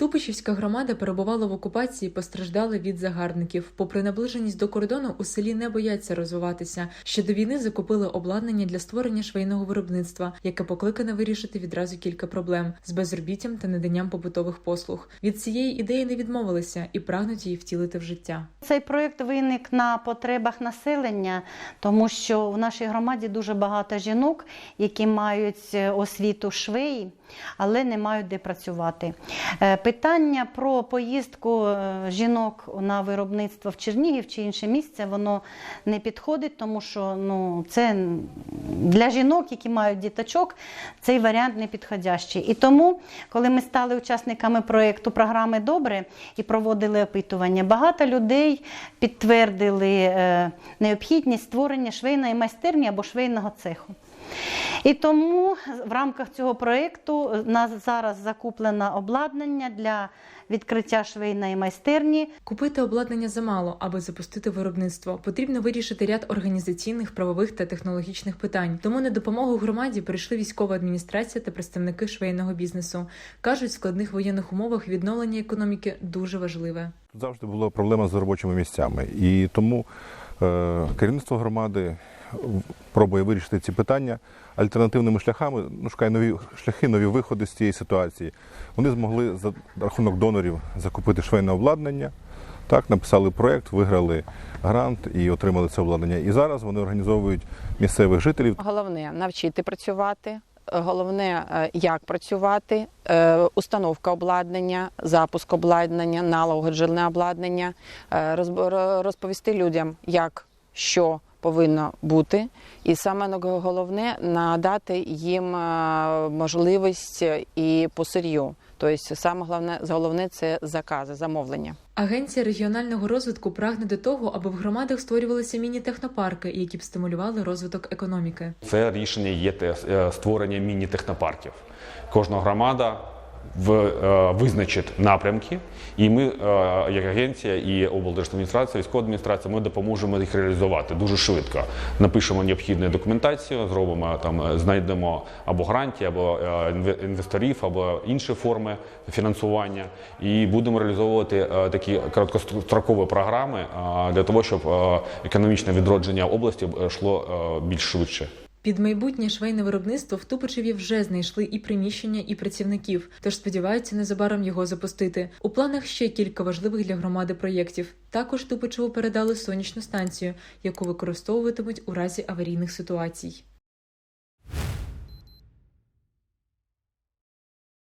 Тупичівська громада перебувала в окупації, постраждала від загарбників. Попри наближеність до кордону, у селі не бояться розвиватися. Ще до війни закупили обладнання для створення швейного виробництва, яке покликане вирішити відразу кілька проблем з безробіттям та наданням побутових послуг. Від цієї ідеї не відмовилися і прагнуть її втілити в життя. Цей проєкт виник на потребах населення, тому що в нашій громаді дуже багато жінок, які мають е, освіту швеї, але не мають де працювати. Е, Питання про поїздку е, жінок на виробництво в Чернігів чи інше місце, воно не підходить, тому що ну, це для жінок, які мають діточок, цей варіант не підходящий. І тому, коли ми стали учасниками проєкту програми Добре і проводили опитування, багато людей підтвердили е, необхідність створення швейної майстерні або швейного цеху. І тому в рамках цього проєкту нас зараз закуплено обладнання для відкриття швейної майстерні. Купити обладнання замало, аби запустити виробництво. Потрібно вирішити ряд організаційних, правових та технологічних питань. Тому на допомогу громаді прийшли військова адміністрація та представники швейного бізнесу. кажуть, в складних воєнних умовах відновлення економіки дуже важливе. Тут завжди була проблема з робочими місцями, і тому е, керівництво громади пробує вирішити ці питання альтернативними шляхами, ну, шукає нові шляхи, нові виходи з цієї ситуації. Вони змогли за рахунок донорів закупити швейне обладнання. Так, написали проєкт, виграли грант і отримали це обладнання. І зараз вони організовують місцевих жителів. Головне навчити працювати. Головне, е, як працювати, е, установка обладнання, запуск обладнання, налагоджене обладнання, е, розповісти людям, як що повинно бути, і саме головне надати їм е, можливість і по сир'ю. Тобто, саме головне, головне це закази, замовлення. Агенція регіонального розвитку прагне до того, аби в громадах створювалися міні-технопарки, які б стимулювали розвиток економіки. Це рішення є те- е, створення міні-технопарків. Кожна громада в, е, визначить напрямки, і ми, е, як агенція і облдержадміністрація, військова адміністрація, ми допоможемо їх реалізувати дуже швидко. Напишемо необхідну документацію, зробимо там, е, знайдемо або гранті, або інвесторів, або інші форми фінансування, і будемо реалізовувати такі короткострокові програми для того, щоб економічне відродження області йшло більш швидше. Під майбутнє швейне виробництво в Тупичеві вже знайшли і приміщення, і працівників, тож сподіваються незабаром його запустити. У планах ще кілька важливих для громади проєктів. Також Тупичеву передали сонячну станцію, яку використовуватимуть у разі аварійних ситуацій.